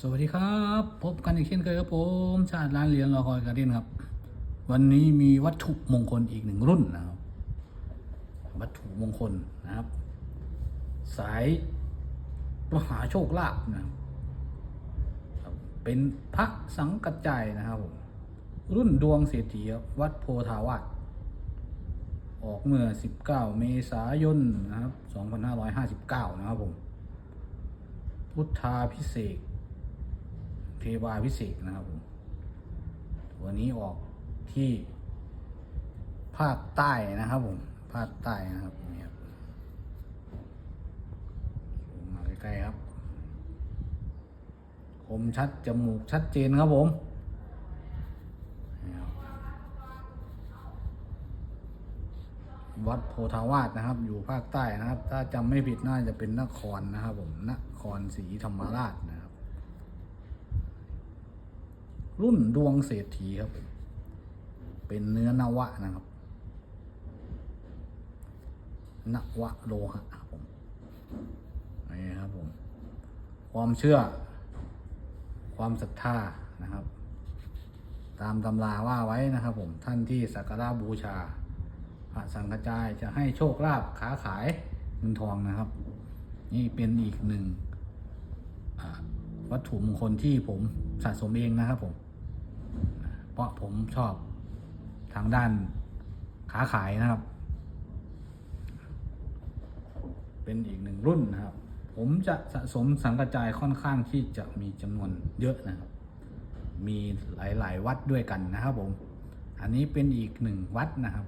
สวัสดีครับ พบกันอีกเช่นเคยครับผมชาติร้านเหรียญรอคอยการเด่นครับ วันนี้มีวัตถุมงคลอีกหนึ่งรุ่นนะครับ วัตถุมงคลนะครับ สายมหาโชคลาภนะครับ เป็นพระสังกัจจายนะครับผมรุ่นดวงเศรษฐีวัดโพธาวาสออกเมื่อ 19 เมษายนนะครับ 2559 นะครับผม พุทธาพิเศษ เทวาพิเศษนะครับผมวันนี้ออกที่ภาคใต้นะครับผมภาคใต้นะครับนี่ครับมาใกล้ๆครับ คมชัดจมูกชัดเจนครับผมวัดโพธาวาสนะครับ อยู่ภาคใต้นะครับ ถ้าจำไม่ผิดน่าจะเป็นนครนะครับผมนครศรีธรรมราชนะครับ รุ่นดวงเศรษฐีครับ เป็นเนื้อนวะนะครับ นวะโลหะครับผมนี่ครับผม ความเชื่อ ความศรัทธานะครับ ตามตำราว่าไว้นะครับ ผมท่านที่สักการะบูชา พระสังฆจายจะให้โชคลาภค้าขายเงินทองนะครับ นี่เป็นอีกหนึ่งวัตถุมงคลที่ผมสะสมเองนะครับผม เพราะผมชอบทางด้านค้าขายนะครับ เป็นอีกหนึ่งรุ่นนะครับ ผมจะสะสมสังกระจายค่อนข้างที่จะมีจำนวนเยอะนะครับ มีหลาย ๆ วัดด้วยกันนะครับผม อันนี้เป็นอีกหนึ่งวัดนะครับ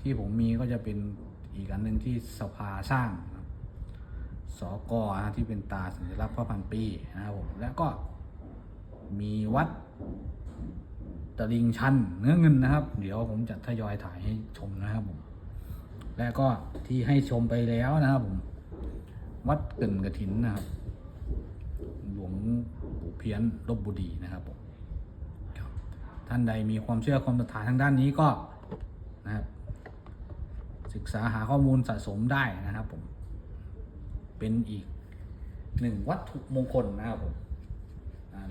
ที่ผมมีก็จะเป็นอีกอันหนึ่งที่สภาสร้างสกนะที่เป็นตาสัญลักษณ์พระพันปีนะครับผมแล้วก็มีวัด ตลิงชันเนื้อเงินนะครับ เดี๋ยวผมจะทยอยถ่ายให้ชมนะครับผม และก็ที่ให้ชมไปแล้วนะครับผม วัดเกินกระถินนะครับ หลวงปู่เพี้ยนลบบุรีนะครับผมท่านใดมีความเชื่อความศรัทธาทางด้านนี้ก็นะครับ ศึกษาหาข้อมูลสะสมได้นะครับผม เป็นอีกหนึ่งวัตถุมงคลนะครับผม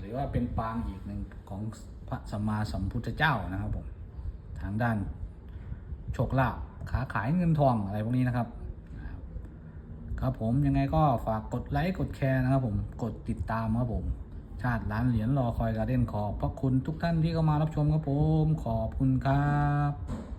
หรือว่าเป็นปางอีกหนึ่งของ พระสัมมาสัมพุทธเจ้านะครับผมทางด้านโชคลาภขาขายเงินทองอะไรพวกนี้นะครับ ครับผมยังไงก็ฝากกดไลค์กดแชร์นะครับผมกดติดตามครับผม ชาติร้านเหรียญรอคอยการเด่นขอบพระคุณทุกท่านที่เข้ามารับชมครับผมขอบคุณครับ